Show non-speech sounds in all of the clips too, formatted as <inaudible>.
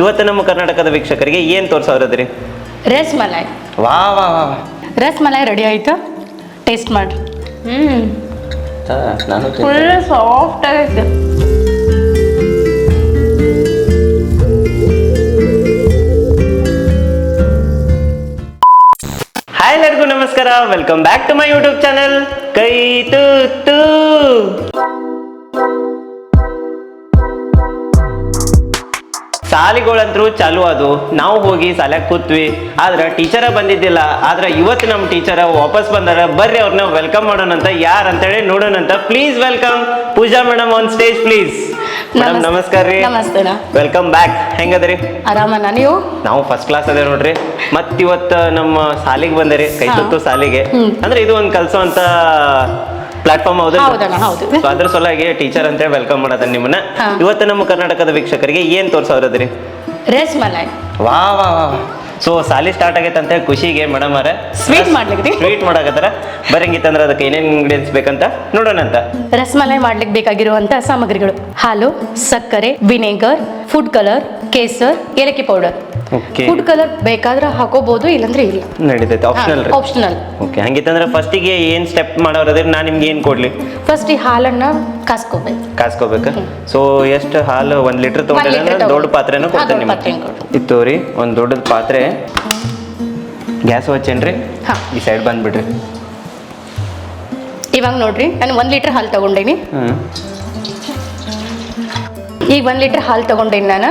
ಇವತ್ತು ನಮ್ಮ ಕರ್ನಾಟಕದ ವೀಕ್ಷಕರಿಗೆ ಏನ್ ತೋರ್ಸವ್ರದ್ರಿ ರಸ್ ಮಲಾಯ್ ವಾ ವಾ ವಾ ವಾ. ರಸ್ ಮಲಾಯ್ ರೆಡಿ ಆಯ್ತು. ಟೇಸ್ಟ್ ಮಾಡ್ರಿ. ಹ್ಮ್. ನಾನು ಫುಲ್ ಸಾಫ್ಟ್ ಆಗೈತೆ ಹಾಯ್ ಎಲ್ಲರಿಗೂ ನಮಸ್ಕಾರ. Welcome back to my YouTube channel ಕೈ ತೂತು. ಸಾಲಿಗಳಂತರೂ ಚಾಲು ಅದು. ನಾವು ಹೋಗಿ ಶಾಲೆಗೆ ಕೂತ್ವಿ. ಆದ್ರೆ ಟೀಚರ ಬಂದಿದ್ದಿಲ್ಲ. ಆದ್ರೆ ಇವತ್ತು ನಮ್ಮ ಟೀಚರ ವಾಪಸ್ ಬಂದಾರ. ಬರ್ರಿ ಅವ್ರನ್ನ ವೆಲ್ಕಮ್ ಮಾಡೋಣ ಅಂತ ಯಾರು ಅಂತೇಳಿ ನೋಡೋಣ ಅಂತ please welcome Pooja madam on stage please. Madam ನಮಸ್ಕಾರ ರೀ. Welcome back. ಹೆಂಗದ್ರಿ? ಆರಾಮನ ನೀವು? ನಾವು ಫಸ್ಟ್ ಕ್ಲಾಸ್ ಅದೇ ನೋಡ್ರಿ. ಮತ್ ಇವತ್ತ ನಮ್ಮ ಸಾಲಿಗೆ ಬಂದರಿ ಕೈ. ತುತ್ತು ಸಾಲಿಗೆ. ಅಂದ್ರೆ ಇದು ಒಂದು ಕಲ್ಸೋಂತ ಪ್ಲಾಟ್ಫಾರ್ಮ್ ಹೌದು. ಸೊ ಅದ್ರ ಸಲುವಾಗಿ ಟೀಚರ್ ಅಂತ ವೆಲ್ಕಮ್ ಮಾಡೋದ ನಿಮ್ಮನ್ನ. ಇವತ್ತು ನಮ್ಮ ಕರ್ನಾಟಕದ ವೀಕ್ಷಕರಿಗೆ ಏನ್ ತೋರ್ಸವ್ರದ್ರಿ ರೇಸ್ ಮಲಾಯ್. ವಾ ವಾ ವಾ ಸೊ ಸಾಲಿ ಸ್ಟಾರ್ಟ್ ಆಗೈತೆ ಅಂತ ಹೇಳಿ ಖುಷಿಗೆ ಮೇಡಮ್ ಅವರ. ಸ್ವೀಟ್ ಮಾಡ್ಲಿಕ್ಕೆ ಸ್ವೀಟ್ ಮಾಡಕತ್ತಾರ. ಬರಂಗಿತ್ತಂದ್ರೆ ಅದಕ್ಕೆ ಏನೇನು ಇಂಗ್ರೀಡಿಯೆಂಟ್ಸ್ ಬೇಕಂತ ನೋಡೋಣ ಅಂತ. ರಸಮಲೈ ಮಾಡ್ಲಿಕ್ಕೆ ಬೇಕಾಗಿರುವಂತ ಸಾಮಗ್ರಿಗಳು. ಹಾಲು ಸಕ್ಕರೆ ವಿನೆಗರ್ ಫುಡ್ ಕಲರ್ ಕೇಸರ್ ಏಲಕ್ಕಿ ಪೌಡರ್ ಫುಡ್ ಕಲರ್ ಬೇಕಾದ್ರೆ ಹಾಕೋಬಹುದು ಇಲ್ಲಂದ್ರೆ ಇಲ್ಲ. ನಡೀತೈತೆ. ಆಪ್ಷನಲ್ ಆಪ್ಷನಲ್ ಓಕೆ ಹಂಗಿತ್ತಂದ್ರೆ ಫಸ್ಟಿಗೆ ಏನ್ ಸ್ಟೆಪ್ ಮಾಡೋರಾದ್ರೆ ನಾನು ನಿಮ್ಗೆ ಏನು ಕೊಡ್ಲಿ? ಫಸ್ಟ್ ಈ ಹಾಲನ್ನ ಕಾಸ್ಕೋಬೇಕು. ಕಾಸ್ಕೋಬೇಕು? ಸೊ ಎಷ್ಟು ಹಾಲು ಒಂದ್ ಲೀಟರ್ ಅಂದ್ರೆ ದೊಡ್ಡ ಪಾತ್ರೆನ ಕೊಡ್ತೇನೆ ನಿಮ್ಗೆ. ಇತ್ತು ರೀ ಒಂದು ದೊಡ್ಡದ ಪಾತ್ರೆ. ಗ್ಯಾಸ್ ಹಚ್ಚೇನ್ರಿ ಹಾ. ಈ ಸೈಡ್ ಬಂದ್ಬಿಡ್ರಿ. ಇವಾಗ ನೋಡ್ರಿ ನಾನು ಒಂದ್ ಲೀಟರ್ ಹಾಲು ತಗೊಂಡೇನಿ. ಹ್ಮ್. ಈಗ ಒಂದ್ ಲೀಟರ್ ಹಾಲು ತಗೊಂಡೇನಿ ನಾನು.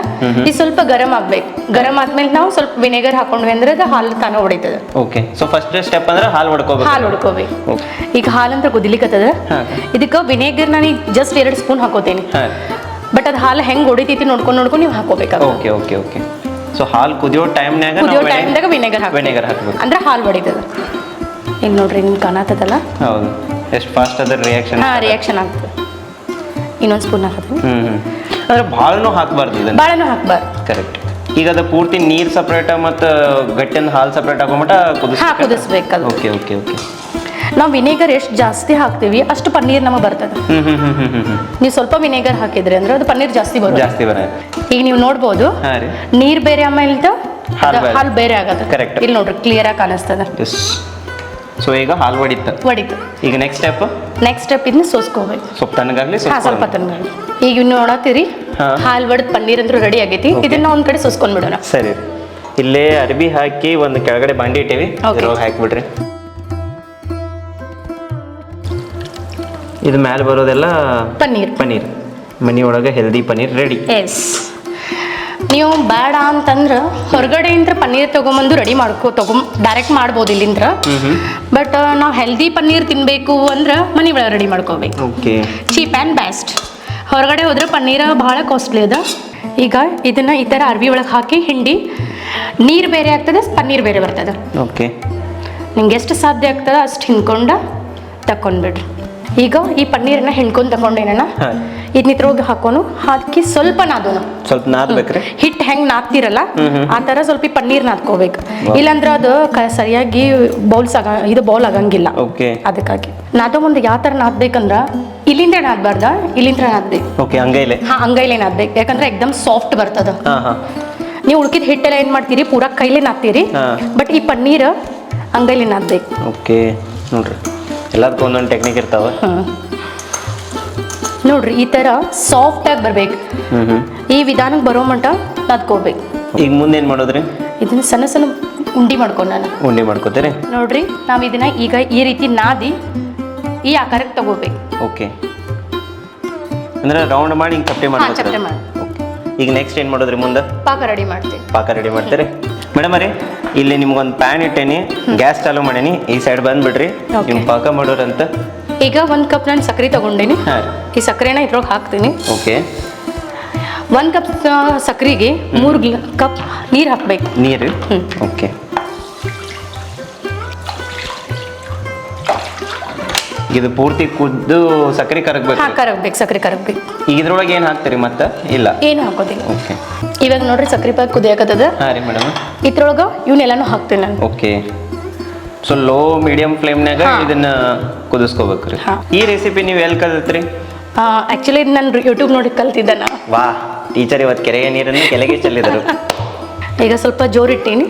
ಈ ಸ್ವಲ್ಪ ಗರಂ ಆಗ್ಬೇಕು. ಗರಂ ಆದ್ಮೇಲೆ ನಾವು ಸ್ವಲ್ಪ ವಿನೆಗರ್ ಹಾಕೊಂಡ್ವಿ ಅಂದ್ರೆ ಅದು ಹಾಲು ತಾನ ಹೊಡಿತದ. ಓಕೆ ಸೊ ಫಸ್ಟ್ ಸ್ಟೆಪ್ ಅಂದ್ರೆ ಹಾಲು ಹೊಡ್ಕೋಬೇಕು ಹಾಲು ಹೊಡ್ಕೋಬೇಕು ಈಗ ಹಾಲು ಕುದಿಲಿಕ್ಕತ್ತದ ಹಾ. ಇದಕ್ಕೆ ವಿನೆಗರ್ ನಾನು ಈಗ ಜಸ್ಟ್ ಎರಡು ಸ್ಪೂನ್ ಹಾಕೋತೀನಿ. ಬಟ್ ಅದು ಹಾಲು ಹೆಂಗ್ ಹೊಡಿತೈತಿ ನೋಡ್ಕೊಂಡು ನೋಡ್ಕೊಂಡು ನೀವು ಹಾಕೋಬೇಕು ಓಕೆ ಓಕೆ ಓಕೆ ಸೊ ಹಾಲು ಕುದಿಯೋ ಟೈಮ್ನಾಗ ಕುದಿಯೋ ಟೈಮ್ದಾಗ ವಿನೆಗರ್ ಹಾಕಿ ವಿನೆಗರ್ ಹಾಕಬೇಕು. ಅಂದ್ರೆ ಹಾಲು ಹೊಡಿತದ. ಈಗ ನೋಡ್ರಿ ನಿಮ್ಗೆ ಕಾಣತ್ತದಲ್ಲ? ಹೌದು. ಎಷ್ಟು ಫಾಸ್ಟ್ ಅದ್ರ ರಿಯಾಕ್ಷನ್ ಹಾಂ ರಿಯಾಕ್ಷನ್ ಆಗ್ತದೆ. ಇನ್ನೊಂದು ಸ್ಪೂನ್ ಹಾಕೋತೀನಿ. ಅಂದ್ರೆ ಭಾಳನೂ ಹಾಕಬಾರ್ದು ಇದನ್ನ. ಬಾಳೆನೂ ಹಾಕ್ಬಾರ್ದು. ಕರೆಕ್ಟ್ ಈಗ ಅದು ಪೂರ್ತಿ ನೀರ್ ಸಪ್ರೇಟ್ ಮತ್ತು ಗಟ್ಟಿನ ಹಾಲು ಸಪ್ರೇಟ್ ಆಗೋ ಕುದಿಸ್ ಹಾ ಅದು ಓಕೆ ಓಕೆ ಓಕೆ ನಾವು ವಿನೆಗರ್ ಎಷ್ಟು ಜಾಸ್ತಿ ಹಾಕ್ತೀವಿ ಅಷ್ಟು ಪನ್ನೀರ್ ನಮಗೆ ಬರ್ತದೆ. ಹ್ಮ್ ಹ್ಮ್ ಹ್ಮ್ ಹ್ಮ್ ಹ್ಮ್ ಹ್ಮ್. ನೀವು ಸ್ವಲ್ಪ ವಿನೆಗರ್ ಹಾಕಿದ್ರೆ ಅಂದ್ರೆ ಅದು ಪನ್ನೀರ್ ಜಾಸ್ತಿ ಬರುತ್ತೆ. ಜಾಸ್ತಿ ಬರ ಈಗ ನೀವು ನೋಡ್ಬೋದು ಹಾ ರೀ. ನೀರ್ ಬೇರೆ ಆಮೇಲೆ ಹಾಲ್ ಬೇರೆ. ಹಾಲು ಬೇರೆ ಆಗತ್ತೆ. ಕರೆಕ್ಟ್. ಇಲ್ಲಿ ನೋಡ್ರಿ ಕ್ಲಿಯರ್ ಆಗಿ ಕಾಣಿಸ್ತದೆ. ಎಸ್ ಸೊ ಈಗ ಹಾಲು ಹೊಡಿತ ಹೊಡಿತು ಈಗ ನೆಕ್ಸ್ಟ್ ಸ್ಟೆಪ್ ನೆಕ್ಸ್ಟ್ ಸ್ಟೆಪ್ ಇದನ್ನ ಸೋಸ್ಕೋಬೇಕು. ಸ್ವಲ್ಪ ತಣ್ಣಗಾಗ್ಲಿ ಹಾ ಸ್ವಲ್ಪ ತಣ್ಣಗಾಗ್ಲಿ. ಈಗ ಇನ್ನು ನೋಡತ್ತೀರಿ. ಹಾಲು ಒಡೆದ ಪನ್ನೀರ್ ಅಂದ್ರೆ ರೆಡಿ ಆಗೈತಿ. ಇದನ್ನ ಒಂದ್ ಕಡೆ ಸೋಸ್ಕೊಂಡ್ ಬಿಡೋಣ. ಸರಿ. ಇಲ್ಲೇ ಅರ್ಬಿ ಹಾಕಿ ಒಂದು ಕೆಳಗಡೆ ಬಾಂಡಿ ಇಟ್ಟಿವಿ. ಇದ್ರೊಳಗೆ ಹಾಕ್ಬಿಡ್ರಿ. ಇದು ಮ್ಯಾಲೆ ಬರೋದೆಲ್ಲ ಪನ್ನೀರ್. ಪನ್ನೀರ್. ಮನಿ ಒಳಗೆ ಹೆಲ್ದಿ ಪನ್ನೀರ್ ರೆಡಿ ಎಸ್ ನೀವು ಬೇಡ ಅಂತಂದ್ರೆ ಹೊರಗಡೆಯಿಂದ ಪನ್ನೀರ್ ತಗೊಂಬಂದು ರೆಡಿ ಮಾಡ್ಕೊ ತಗೊಂಬ ಡೈರೆಕ್ಟ್ ಮಾಡ್ಬೋದು ಇಲ್ಲಿಂದ್ರ. ಬಟ್ ನಾವು ಹೆಲ್ದಿ ಪನ್ನೀರ್ ತಿನ್ನಬೇಕು ಅಂದ್ರೆ ಮನೆ ಒಳಗೆ ರೆಡಿ ಮಾಡ್ಕೋಬೇಕು. ಓಕೆ ಚೀಪ್ ಆ್ಯಂಡ್ ಬೆಸ್ಟ್ ಹೊರಗಡೆ ಹೋದ್ರೆ ಪನ್ನೀರ ಭಾಳ ಕಾಸ್ಟ್ಲಿ ಅದ. ಈಗ ಇದನ್ನ ಈ ಥರ ಅರ್ವಿ ಒಳಗೆ ಹಾಕಿ ಹಿಂಡಿ ನೀರು ಬೇರೆ ಆಗ್ತದೆ ಪನ್ನೀರ್ ಬೇರೆ ಬರ್ತದೆ. ಓಕೆ ನಿಮ್ಗೆ ಎಷ್ಟು ಸಾಧ್ಯ ಆಗ್ತದೆ ಅಷ್ಟು ಹಿಂಡ್ಕೊಂಡು ತಕೊಂಡ್ಬಿಡ್ರಿ. ಈಗ ಈ ಪನ್ನೀರನ್ನ ಹಿಂಡ್ಕೊಂಡು ತಗೊಂಡೇನಣ್ಣ ಹಾಂ ಇದನ್ನ ಹಾಕೋನು. ಹಾಕಿ ಸ್ವಲ್ಪ ನಾದೋನು. ಸ್ವಲ್ಪ ನಾದ್ಬೇಕ್ರಿ? ಹಿಟ್ಟು ಹೆಂಗ್ ನಾದ್ತಿರಲ್ಲ. ಆ ತರ ಸ್ವಲ್ಪ ಪನ್ನೀರ್ ನಾದ್ಕೋಬೇಕು. ಇಲ್ಲಾಂದ್ರ ಅದು ಸರಿಯಾಗಿ ಬೌಲ್ಸ್ ಆಗ ಇದು ಬೌಲ್ ಆಗಂಗಿಲ್ಲ. ಅದಕ್ಕಾಗಿ. ನಾದೋ ಮುಂದೆ ಯಾವ ತರ ನಾದ್ಬೇಕಂದ್ರ ಇಲ್ಲಿಂದ ನಾದ್ಬಾರ್ದ? ಇಲ್ಲಿಂದ ನಾದ್ಬೇಕು ಓಕೆ ಹಂಗೈಲೆ ಹಾ ಅಂಗೈಲೇ ನಾದ್ಬೇಕು ಯಾಕಂದ್ರೆ ಎಕ್ದಮ್ ಸಾಫ್ಟ್ ಬರ್ತದ. ನೀವು ಉಳ್ಕಿದ ಹಿಟ್ಟೆಲ್ಲ ಏನ್ ಮಾಡ್ತೀರಿ? ಪೂರ ಕೈಲೇ ನಾದ್ತೀರಿ. ಬಟ್ ಈ ಪನ್ನೀರ್ ಅಂಗೈಲೇ ನಾದ್ಬೇಕು ಓಕೆ. ನೋಡ್ರಿ. ಎಲ್ಲದಕ್ಕೂ ಒಂದೊಂದು ಟೆಕ್ನಿಕ್ ಇರ್ತಾವ. ನೋಡ್ರಿ ಈ ತರ ಸಾಫ್ಟ್ ಆಗಿ ಬರ್ಬೇಕು. ಈ ವಿಧಾನಕ್ಕೆ ಬರೋ ಮಟ್ಟ ನದ್ಕೋಬೇಕು ಈಗ ಮುಂದೇನು ಮಾಡೋದ್ರಿ? ಇದನ್ನ ಸಣ್ಣ ಸಣ್ಣ ಉಂಡಿ ಮಾಡ್ಕೊಂಡು ನಾನು. ಉಂಡೆ ಮಾಡ್ಕೋತೀರಿ? ನೋಡ್ರಿ ನಾವು ಇದನ್ನ ಈಗ ಈ ರೀತಿ ನಾದಿ ಈ ಆಕಾರಕ್ಕೆ ತಗೋಬೇಕು. ಓಕೆ ಅಂದ್ರೆ ರೌಂಡ್ ಮಾಡಿ ಹಿಂಗೆ ಚಪ್ಪಟೆ ಓಕೆ ಈಗ ನೆಕ್ಸ್ಟ್ ಏನು ಮಾಡೋದ್ರಿ ಮುಂದೆ? ಪಾಕ ರೆಡಿ ಮಾಡ್ತೀವಿ. ಪಾಕ ರೆಡಿ ಮಾಡ್ತೀರಿ? ಮೇಡಮ್ ಅರೇ ಇಲ್ಲಿ ನಿಮ್ಗೊಂದು ಪ್ಯಾನ್ ಇಟ್ಟೇನಿ ಗ್ಯಾಸ್ ಚಾಲೂ ಮಾಡೇನಿ ಈ ಸೈಡ್ ಬಂದ್ಬಿಡ್ರಿ. ನಿಮ್ಮ ನಿಮ್ ಪಾಕ ಮಾಡೋರಂತ. ಈಗ ಒಂದು ಕಪ್ ನಾನು ಸಕ್ಕರೆ ತಗೊಂಡೇನಿ. ಈ ಸಕ್ಕರೆನ ಇದ್ರೊಳಗೆ ಹಾಕ್ತೀನಿ. ಓಕೆ. ಒಂದು ಕಪ್ ಸಕ್ಕರೆಗೆ ಮೂರು ಕಪ್ ನೀರು ಹಾಕ್ಬೇಕು. ನೀರು. ಓಕೆ. ಇದು ಪೂರ್ತಿ ಕುದ್ದು ಸಕ್ಕರೆ ಕರಗಬೇಕು. ಹಾ ಕರಗಬೇಕು ಸಕ್ಕರೆ ಕರಗಬೇಕು. ಈಗ ಇದ್ರೊಳಗೆ ಏನು ಹಾಕ್ತೀರಿ ಮತ್ತೆ? ಇಲ್ಲ. ಏನು ಹಾಕೋದಿಲ್ಲ. ಓಕೆ. ಇವಾಗ ನೋಡ್ರಿ ಸಕ್ಕರೆ ಪಾಕ ಕುದಿಯಾಕತ್ತದ. ಹಾಂ ರೀ ಮೇಡಮ್. ಇದ್ರೊಳಗೆ ಇವನ್ನೆಲ್ಲಾನು ಹಾಕ್ತೀನಿ ನಾನು. ಓಕೆ. ಸೊ ಲೋ ಮೀಡಿಯಂ ಫ್ಲೇಮ್ನಾಗ. ಇದನ್ನ ಕುದಿಸ್ಕೋಬೇಕ್ರಿ. ಈ ರೆಸಿಪಿ ನೀವು ಎಲ್ಲಿ ಕಲಿತ್ರಿ? ಆ್ಯಕ್ಚುಲಿ ನಾನು ಯೂಟ್ಯೂಬ್ ನೋಡಿ ಕಲ್ತಿದ್ದೆ ವಾ ಟೀಚರ್ ಇವತ್ತು ಕೆರೆಯ ನೀರನ್ನು ಕೆಳಗೆ ಚೆಲ್ಲಿದರು. <laughs> ಈಗ ಸ್ವಲ್ಪ ಜೋರಿಟ್ಟೀನಿ.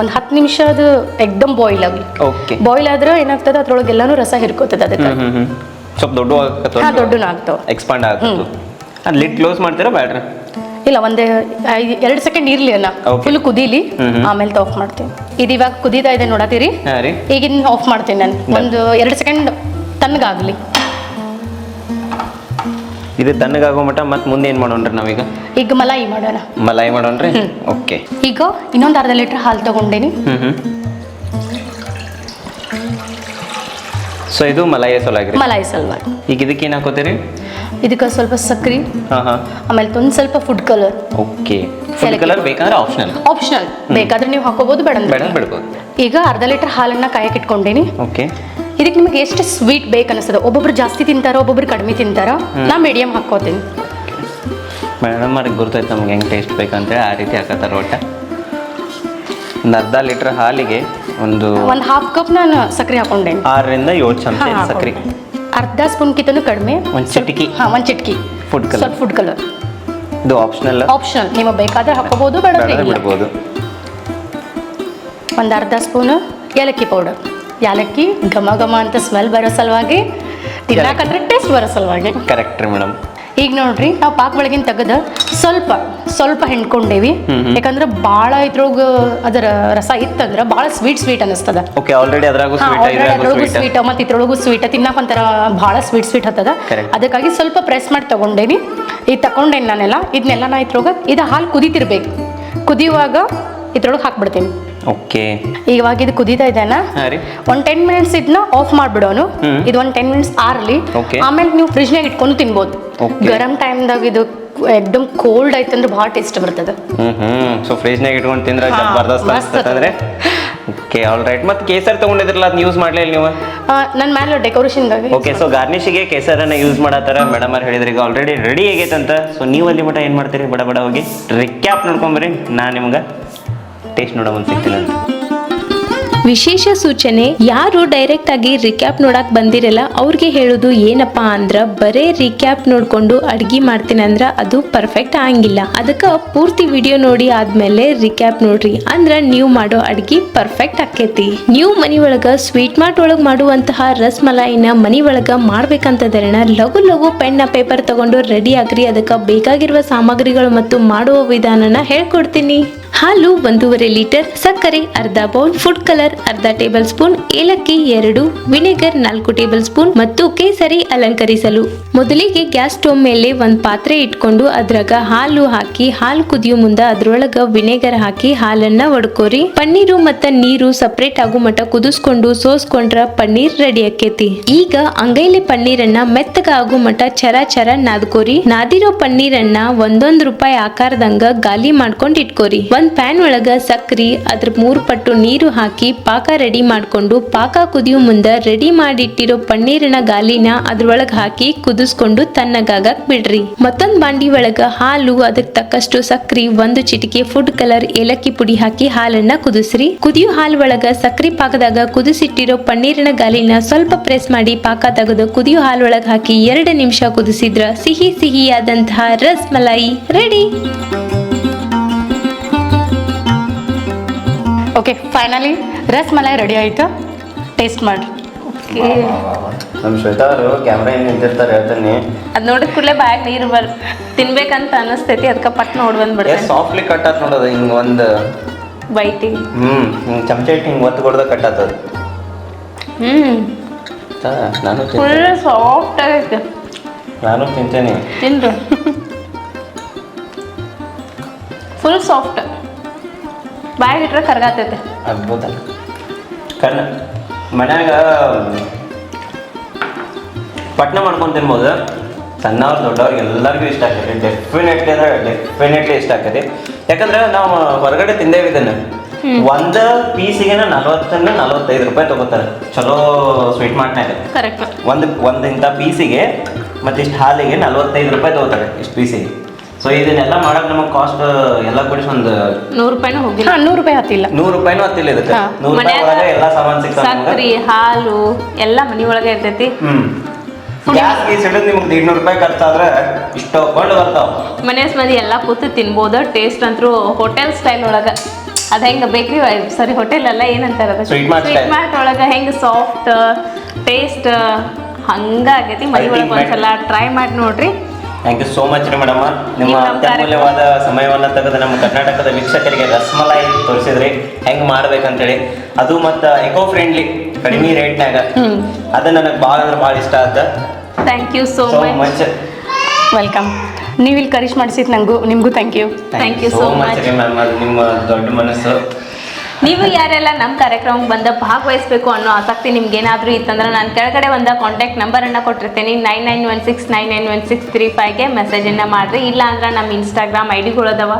ಒಂದು ಹತ್ತು ನಿಮಿಷ ಅದು ಎಕ್ದಮ್ ಬಾಯ್ಲ್ ಆಗಲಿ ಓಕೆ ಬಾಯ್ಲ್ ಆದ್ರೆ ಏನಾಗ್ತದೆ? ಅದ್ರೊಳಗೆ ಎಲ್ಲಾನು ರಸ ಹಿರ್ಕೋತದೆ ಅದಕ್ಕೆ. ಸ್ವಲ್ಪ ದೊಡ್ಡ ದೊಡ್ಡ ದೊಡ್ಡನ ಆಗ್ತಾವ ಎಕ್ಸ್ಪಾಂಡ್ ಆಗ್ತದೆ. ಅದು ಲಿಡ್ ಕ್ಲೋಸ್ ಮಾಡ್ತೀರಾ? ಬ್ಯಾಡ್ರಿ. ಇಲ್ಲ ಒಂದೇ ಎರಡು ಸೆಕೆಂಡ್ ಇರ್ಲಿ ಅಲ್ಲ. ಫುಲ್ ಕುದೀಲಿ. ಆಮೇಲೆ ಆಫ್ ಮಾಡ್ತೀನಿ. ಇದು ಇವಾಗ ಕುದೀತಾ ಇದೆ ನೋಡತ್ತೀರಿ? ಈಗಿನ ಆಫ್ ಮಾಡ್ತೀನಿ ನಾನು. ಒಂದು ಎರಡು ಸೆಕೆಂಡ್ ತಣ್ಣಗಾಗಲಿ. ಇದು ತಣ್ಣಗಾಗೋ ಮಟ್ಟ ಮತ್ತೆ ಮುಂದೆ ಏನು ಮಾಡೋಣ್ರಿ ನಾವೀಗ? ಈಗ ಮಲಾಯಿ ಮಾಡೋಣ. ಮಲಾಯಿ ಮಾಡೋಣ್ರಿ? ಓಕೆ ಈಗ ಇನ್ನೊಂದು ಅರ್ಧ ಲೀಟ್ರ್ ಹಾಲು ತಗೊಂಡೇನಿ. ಸೊ ಇದು ಮಲಾಯಿ ಸೊಲಾಗ್ರಿ ಮಲಾಯಿ ಸಲುವಾಗಿ. ಈಗ ಇದಕ್ಕೆ ಏನು ಹಾಕೋತೀರಿ? ಇದಕ್ಕೆ ಸ್ವಲ್ಪ ಸಕ್ರೆ ಆಮೇಲೆ ಒಂದು ಸ್ವಲ್ಪ food colour okay food colour ಬೇಕಂದ್ರೆ ಆಪ್ಷನಲ್ ಆಪ್ಷನಲ್ ಬೇಕಾದ್ರೆ ನೀವು ಹಾಕೋಬಹುದು ಬೇಡ ಬೇಡ ಬಿಡ್ಬೋದು. ಈಗ ಅರ್ಧ ಲೀಟರ್ ಹಾಲನ್ನ ಕಾಯಕ್ಕೆ ಇಟ್ಕೊಂಡೇನಿ. ಓಕೆ ಇದಕ್ಕೆ ನಿಮಗೆ ಎಷ್ಟು ಸ್ವೀಟ್ ಬೇಕು ಅನಿಸ್ತದೆ? ಒಬ್ಬೊಬ್ರು ಜಾಸ್ತಿ ತಿಂತಾರ ಒಬ್ಬೊಬ್ರು ಕಡಿಮೆ ತಿಂತಾರ? ನಾ ಮೀಡಿಯಂ ಹಾಕೋತೀನಿ ಮೇಡಮ್ ಅವ್ರಿಗೆ ಗುರ್ತೈತೆ ನಮ್ಗೆ ಹೆಂಗೆ ಟೇಸ್ಟ್ ಬೇಕಂತೇಳಿ ಆ ರೀತಿ ಹಾಕತ್ತಾರ ಒಟ್ಟ. ಒಂದು ಅರ್ಧ ಲೀಟ್ರ್ ಹಾಲಿಗೆ ಒಂದು ಒಂದು ಹಾಫ್ ಕಪ್ ನಾನು ಸಕ್ಕರೆ ಹಾಕೊಂಡೆ ಆರರಿಂದ ಏಳು ಚಮಚ ಸಕ್ಕರೆ ಅರ್ಧ ಸ್ಪೂನ್ ಕಿತ್ತನು ಕಡಿಮೆ. ಒಂದು ಚಿಟಿಕಿ. ಹಾ ಒಂದು ಚಿಟಕಿ. ಫುಡ್ ಕಲರ್ ಸ್ವಲ್ಪ ಫುಡ್ ಕಲರ್ ಇದು ಆಪ್ಷನಲ್ ಆಪ್ಷನಲ್ ನಿಮಗೆ ಬೇಕಾದ್ರೆ ಹಾಕೋಬಹುದು ಬೇಡ ಬಿಡ್ಬೋದು. ಒಂದು ಅರ್ಧ ಸ್ಪೂನ್ ಏಲಕ್ಕಿ ಪೌಡರ್. ಏಲಕ್ಕಿ ಘಮ ಘಮ ಅಂತ ಸ್ಮೆಲ್ ಬರೋ ಸಲುವಾಗಿ ತಿನ್ನಕಂದ್ರೆ ಟೇಸ್ಟ್ ಬರೋ ಸಲುವಾಗಿ. ಕರೆಕ್ಟ್ ರೀ ಮೇಡಮ್. ಈಗ ನೋಡ್ರಿ ನಾವು ಪಾಕ್ ಒಳಗಿನ ತೆಗೆದ ಸ್ವಲ್ಪ ಸ್ವಲ್ಪ ಹೆಣ್ಕೊಂಡೇವಿ. ಯಾಕಂದ್ರೆ ಭಾಳ ಇದ್ರೊಳಗ ಅದರ ರಸ ಇತ್ತಂದ್ರ ಬಹಳ ಸ್ವೀಟ್ ಸ್ವೀಟ್ ಅನಿಸ್ತದ. ಓಕೆ ಆಲ್ರೆಡಿ ಅದ್ರಾಗೂ ಸ್ವೀಟ್ ಮತ್ತ ಇದ್ರೊಳಗು ಸ್ವೀಟ್ ತಿನ್ನಕ್ ಒಂಥರ ಭಾಳ ಸ್ವೀಟ್ ಸ್ವೀಟ್ ಹತ್ತದ. ಅದಕ್ಕಾಗಿ ಸ್ವಲ್ಪ ಪ್ರೆಸ್ ಮಾಡಿ ತಗೊಂಡೇನಿ ಈಗ ತಗೊಂಡೇನಿ ನಾನೆಲ್ಲ ಇದನ್ನೆಲ್ಲ ನಾ ಇದ್ರೊಳಗ ಇದು ಹಾಲು ಕುದಿತಿರ್ಬೇಕು. ಕುದಿಯುವಾಗ ಇದ್ರೊಳಗೆ ಹಾಕ್ಬಿಡ್ತೀನಿ. ಓಕೆ ಇವಾಗ ಇದು ಕುದೀತಾ ರೀ. ಒಂದು ಟೆನ್ ಮಿನಿಟ್ಸ್ ಇದನ್ನ ಆಫ್ ಮಾಡ್ಬಿಡೋನು. ಇದು ಒಂದು ಟೆನ್ ಮಿನಿಟ್ಸ್ ಆರ್ಲಿ. ಆಮೇಲೆ ನೀವು ಫ್ರಿಜ್ನಾಗ ಇಟ್ಕೊಂಡು ತಿನ್ಬೋದು. ಗರಂ ಟೈಮ್ದಾಗ ಇದು ಎಕ್ದಮ್ ಕೋಲ್ಡ್ ಆಯ್ತಂದ್ರೆ ಭಾಳ ಟೇಸ್ಟ್ ಬರ್ತದೆ. ಸೊ ಫ್ರಿಜ್ನಾಗ ಇಟ್ಕೊಂಡು ತಿಂದ್ರೆ ಬರ್ದಸ್ತ ಜಬರ್ದಸ್ತ್ ಮಸ್ತ್ ಓಕೆ ಆಲ್ ರೈಟ್ ಮತ್ತೆ ಕೇಸರ್ ತಗೊಂಡಿದ್ರಲ್ಲ ಅದನ್ನ ಯೂಸ್ ಮಾಡ್ಲಿಲ್ಲ ನೀವು? ನನ್ನ ಮೇಲೆ ಡೆಕೋರೇಷನ್ ಓಕೆ ಸೊ ಗಾರ್ನಿಶಿಗೆ ಕೇಸರನ್ನ ಯೂಸ್ ಮಾಡತ್ತಾರ. ಮೇಡಮ್ ಅವ್ರು ಹೇಳಿದ್ರೆ ಈಗ ಆಲ್ರೆಡಿ ರೆಡಿ ಆಗೈತಂತ. ಸೊ ನೀವು ಅಲ್ಲಿ ಮಟ್ಟ ಏನು ಮಾಡ್ತೀರಿ? ಬಡ ಬಡ ಹೋಗಿ. ರಿಕ್ಯಾಪ್ ನೋಡ್ಕೊಂಬರಿ ನಾನು ನಿಮ್ಗೆ ಟೇಸ್ಟ್ ನೋಡೋ ಅಂತ. ವಿಶೇಷ ಸೂಚನೆ, ಯಾರು ಡೈರೆಕ್ಟ್ ಆಗಿ ರಿಕ್ಯಾಪ್ ನೋಡಕ್ ಬಂದಿರಲ್ಲ, ಅವ್ರಿಗೆ ಹೇಳೋದು ಏನಪ್ಪಾ ಅಂದ್ರ ಬರೇ ರಿಕ್ಯಾಪ್ ನೋಡ್ಕೊಂಡು ಅಡ್ಗಿ ಮಾಡ್ತೀನಿ ಅಂದ್ರ ಅದು ಪರ್ಫೆಕ್ಟ್ ಆಗಂಗಿಲ್ಲ. ಅದಕ್ಕ ಪೂರ್ತಿ ವಿಡಿಯೋ ನೋಡಿ ಆದ್ಮೇಲೆ ರಿಕ್ಯಾಪ್ ನೋಡ್ರಿ. ಅಂದ್ರ ನೀವು ಮಾಡೋ ಅಡ್ಗಿ ಪರ್ಫೆಕ್ಟ್ ಆಕೇತಿ ನೀವು ಮನಿ ಒಳಗ ಸ್ವೀಟ್ ಮಾರ್ಟ್ ಒಳಗ್ ಮಾಡುವಂತಹ ರಸ್ ಮಲಾಯಿನ ಮನಿ ಒಳಗ ಮಾಡ್ಬೇಕಂತದರಣ ಲಘು ಲಘು ಪೆನ್ನ ಪೇಪರ್ ತಗೊಂಡು ರೆಡಿ ಆಗ್ರಿ. ಅದಕ್ಕ ಬೇಕಾಗಿರುವ ಸಾಮಗ್ರಿಗಳು ಮತ್ತು ಮಾಡುವ ವಿಧಾನನ ಹೇಳ್ಕೊಡ್ತೀನಿ. ಹಾಲು ಒಂದೂವರೆ ಲೀಟರ್, ಸಕ್ಕರೆ ಅರ್ಧ ಬೌಲ್ ಫುಡ್ ಕಲರ್ ಅರ್ಧ ಟೇಬಲ್ ಸ್ಪೂನ್ ಏಲಕ್ಕಿ ಎರಡು ವಿನೆಗರ್ ನಾಲ್ಕು ಟೇಬಲ್ ಸ್ಪೂನ್ ಮತ್ತು ಕೇಸರಿ ಅಲಂಕರಿಸಲು. ಮೊದಲಿಗೆ ಗ್ಯಾಸ್ ಸ್ಟೋವ್ ಮೇಲೆ ಒಂದ್ ಪಾತ್ರೆ ಇಟ್ಕೊಂಡು ಅದ್ರಾಗ ಹಾಲು ಹಾಕಿ, ಹಾಲು ಕುದಿಯೋ ಮುಂದ ಅದ್ರೊಳಗ ವಿನೆಗರ್ ಹಾಕಿ ಹಾಲನ್ನ ಒಡ್ಕೋರಿ. ಪನ್ನೀರು ಮತ್ತ ನೀರು ಸಪ್ರೇಟ್ ಆಗೋ ಮಟ್ಟ ಕುದಿಸ್ಕೊಂಡು ಸೋಸ್ಕೊಂಡ್ರ ಪನ್ನೀರ್ ರೆಡಿ ಆಕೇತಿ ಈಗ ಅಂಗೈಲಿ ಪನ್ನೀರನ್ನ ಮೆತ್ತಗ ಆಗೋ ಮಟ್ಟ ಚರ ಚರ ನಾದ್ಕೋರಿ. ನಾದಿರೋ ಪನ್ನೀರನ್ನ ಒಂದೊಂದ್ ರೂಪಾಯಿ ಆಕಾರದಂಗ ಗಾಲಿ ಮಾಡ್ಕೊಂಡ್ ಇಟ್ಕೋರಿ. ಒಂದ್ ಪ್ಯಾನ್ ಒಳಗ ಸಕ್ರಿ, ಅದ್ರ ಮೂರ್ ಪಟ್ಟು ನೀರು ಹಾಕಿ ಪಾಕ ರೆಡಿ ಮಾಡ್ಕೊಂಡು ಪಾಕ ಕುದಿಯೋ ಮುಂದ ರೆಡಿ ಮಾಡಿಟ್ಟಿರೋ ಪನ್ನೀರಿನ ಗಾಲಿನ ಅದ್ರೊಳಗ ಹಾಕಿ ಕುದಿಸ್ಕೊಂಡು ತಣ್ಣಗಾಗಕ್ ಬಿಡ್ರಿ. ಮತ್ತೊಂದ್ ಬಾಂಡಿ ಒಳಗ ಹಾಲು ಅದಕ್ಕೆ ತಕ್ಕಷ್ಟು ಸಕ್ರಿ, ಒಂದು ಚಿಟಿಕೆ ಫುಡ್ ಕಲರ್ ಏಲಕ್ಕಿ ಪುಡಿ ಹಾಕಿ ಹಾಲನ್ನ ಕುದಿಸ್ರಿ. ಕುದಿಯೋ ಹಾಲು ಒಳಗ ಸಕ್ರಿ ಪಾಕದಾಗ ಕುದಿಸಿಟ್ಟಿರೋ ಪನ್ನೀರಿನ ಗಾಲಿನ ಸ್ವಲ್ಪ ಪ್ರೆಸ್ ಮಾಡಿ ಪಾಕ ತೆಗೆದು ಕುದಿಯೋ ಒಳಗ ಹಾಕಿ ಎರಡು ನಿಮಿಷ ಕುದಿಸಿದ್ರ ಸಿಹಿ ಸಿಹಿಯಾದಂತಹ rasmalai ready. Okay finally ras malai ready ಆಯಿತು? ಟೇಸ್ಟ್ ಮಾಡಿ. ಓಕೆ ನಮ್ಮ ಶ್ವೇತಾ ಅವರು ಕ್ಯಾಮ್ರಾ ಹಿಂಗೆ ನಿಂತಿರ್ತಾರೆ ಹೇಳ್ತೀನಿ. ಅದು ನೋಡಿದ ಕೂಡಲೇ ಬಾಯಾಗ ನೀರು ಬರ್ ತಿನ್ಬೇಕಂತ ಅನಿಸ್ತೈತಿ ಅದಕ್ಕೆ ಪಟ್ ನೋಡಿ ಎಷ್ಟು ಬಂದ್ಬಿಡ್ತೇನೆ ಸಾಫ್ಟ್ಲಿ ಕಟ್ ಆತ್ ನೋಡೋದು ಹಿಂಗೆ ಒಂದು ಬೈಟಿ ಹ್ಞೂ ಹಿಂಗೆ ಚಮಚ ಇಟ್ಟು ಹಿಂಗೆ ಒತ್ತು ಕೊಡ್ದ ಕಟ್ ಆತದ ಹ್ಮ್. ನಾನು ಫುಲ್ ಸಾಫ್ಟ್ ಆಗೈತೆ. ನಾನು ತಿಂತೇನೆ. ತಿನ್ರು. <laughs> ಫುಲ್ ಸಾಫ್ಟ್ ಬಾಯಿಗೆ ಇಟ್ರೆ ಕರ್ಗಾತೈತೆ. ಅದ್ಭುತ. ಕಣ್ಣ ಮನ್ಯಾಗ ಪಟ್ನ ಮಾಡ್ಕೊಂಡು ತಿನ್ಬೋದು. ಸಣ್ಣವ್ರು ದೊಡ್ಡವ್ರಿಗೆ ಎಲ್ಲರಿಗೂ ಇಷ್ಟ ಆಗ್ತದೆ ಡೆಫಿನೆಟ್ಲಿ ಅಂದ್ರೆ ಡೆಫಿನೆಟ್ಲಿ ಇಷ್ಟ ಆಗ್ತದೆ ಯಾಕಂದ್ರೆ ನಾವು ಹೊರಗಡೆ ತಿಂದೇವಿ ಇದನ್ನು ಒಂದ ಪೀಸಿಗೆ ನಲ್ವತ್ತರಿಂದ ನಲ್ವತ್ತೈದು ರೂಪಾಯಿ ತಗೋತಾರೆ. ಚಲೋ ಸ್ವೀಟ್ ಮಾಡ್ನಾಗ ಒಂದು ಒಂದು ಇಂಥ ಪೀಸಿಗೆ ಮತ್ತಿಷ್ಟು ಹಾಲಿಗೆ ನಲ್ವತ್ತೈದು ರೂಪಾಯಿ ತಗೋತಾರೆ ಇಷ್ಟು ಪೀಸಿಗೆ. ಸೊ ಇದನ್ನೆಲ್ಲ ಮಾಡಕ್ ನಮಗೆ ಕಾಸ್ಟ್ ಎಲ್ಲ ಕೂಡಿಸಿ ಒಂದು ನೂರು ರೂಪಾಯಿನೂ ಹೋಗಿಲ್ಲ. ಹಾಂ ನೂರು ರೂಪಾಯಿ ಹತ್ತಿಲ್ಲ. ನೂರು ರೂಪಾಯಿನೂ ಹತ್ತಿಲ್ಲ ಇದಕ್ಕೆ. ಹಾ. ನೂರು ರೂಪಾಯಿ ಮನ್ಯಾಗ ಒಳಗೆ ಎಲ್ಲ ಸಾಮಾನು ಸಿಗ್ತಾವೆ ಸಕ್ರಿ ಹಾಲು ಎಲ್ಲ ಮನಿ ಒಳಗೆ ಇರ್ತೈತಿ. ಹ್ಮ್. ಗ್ಯಾಸ್ ಗೀಸ್ ಹಿಡಿದು ನಿಮ್ಗೆ ಇನ್ನೂರು ರೂಪಾಯಿ ಖರ್ಚಾದ್ರೆ ಇಷ್ಟು ಕೊಂಡು ಬರ್ತಾವ. ಮನೆ ಮಂದಿ ಎಲ್ಲ ಕೂತು ತಿನ್ಬೋದು ಟೇಸ್ಟ್ ಅಂತೂ ಹೋಟೆಲ್ ಸ್ಟೈಲ್ ಒಳಗ. ಅದ ಹೆಂಗ ಬೇಕ್ರಿ ಸಾರಿ ಹೋಟೆಲ್ ಅಲ್ಲ ಏನಂತಾರ Sweet mart style. ಮಾರ್ಟ್ ಒಳಗ ಹೆಂಗ ಸಾಫ್ಟ್ ಟೇಸ್ಟ್ ಹಂಗಾಗೈತಿ ಮನೆ ಒಳಗೆ ಒಂದ್ಸಲ ಟ್ರೈ ಮಾಡಿ ನೋಡ್ರಿ. ಥ್ಯಾಂಕ್ ಯು ಸೋ ಮಚ್ ರೀ ಮೇಡಮ್ ನಿಮ್ಮ ಅತ್ಯಮೂಲ್ಯವಾದ ಸಮಯವನ್ನು ತೆಗೆದು ನಮ್ಮ ಕರ್ನಾಟಕದ ವೀಕ್ಷಕರಿಗೆ ರಸಮಲೈ ತೋರಿಸಿದ್ರಿ. ಹೆಂಗೆ ಮಾಡ್ಬೇಕಂತೇಳಿ. ಅದು ಮತ್ತು ಎಕೋ ಫ್ರೆಂಡ್ಲಿ ಕಡಿಮೆ ರೇಟ್ನಾಗ ಅದು ನನಗೆ ಭಾಳ ಅಂದ್ರೆ ಭಾಳ ಇಷ್ಟ ಆದ thank you so much welcome ನೀವು ಇಲ್ಲಿ ಕರಿಶ್ ಮಾಡಿಸಿದ್ ನಂಗೂ ನಿಮಗೂ thank you thank you so much. ರೀ ಮ್ಯಾಮ್ ಅದು ನಿಮ್ಮ ದೊಡ್ಡ ಮನಸ್ಸು. ನೀವು ಯಾರೆಲ್ಲ ನಮ್ಮ ಕಾರ್ಯಕ್ರಮಕ್ಕೆ ಬಂದ ಭಾಗವಹಿಸಬೇಕು ಅನ್ನೋ ಆಸಕ್ತಿ ನಿಮ್ಗೆ ಏನಾದರೂ ಇತ್ತಂದ್ರೆ ನಾನು ಕೆಳಗಡೆ ಒಂದು ಕಾಂಟ್ಯಾಕ್ಟ್ ನಂಬರನ್ನು ಕೊಟ್ಟಿರ್ತೀನಿ. Nine nine one six nine nine one six three ಫೈವ್ಗೆ ಮೆಸೇಜನ್ನು ಮಾಡ್ರಿ. ಇಲ್ಲ ಅಂದ್ರೆ ನಮ್ಮ ಇನ್ಸ್ಟಾಗ್ರಾಮ್ ಐ ಡಿಗಳದವ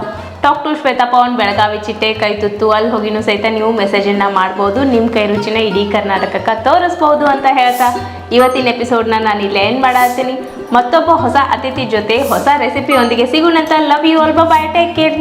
ಟಾಕ್ ಟು ಶ್ವೇತಾ ಪವನ್ ಬೆಳಗಾವಿ ಚಿಟ್ಟೆ, ಕೈ ತುತ್ತು ಅಲ್ಲಿ ಹೋಗಿನೂ ಸಹಿತ ನೀವು ಮೆಸೇಜನ್ನು ಮಾಡ್ಬೋದು. ನಿಮ್ಮ ಕೈ ರುಚಿನ ಇಡೀ ಕರ್ನಾಟಕಕ್ಕೆ ತೋರಿಸ್ಬೋದು ಅಂತ ಹೇಳ್ತಾ ಇವತ್ತಿನ ಎಪಿಸೋಡ್ನ ನಾನು ಇಲ್ಲೇ ಏನು ಮಾಡತ್ತೀನಿ ಮತ್ತೊಬ್ಬ ಹೊಸ ಅತಿಥಿ ಜೊತೆ ಹೊಸ ರೆಸಿಪಿಯೊಂದಿಗೆ ಸಿಗೋಣಂತ. Love you all bye take care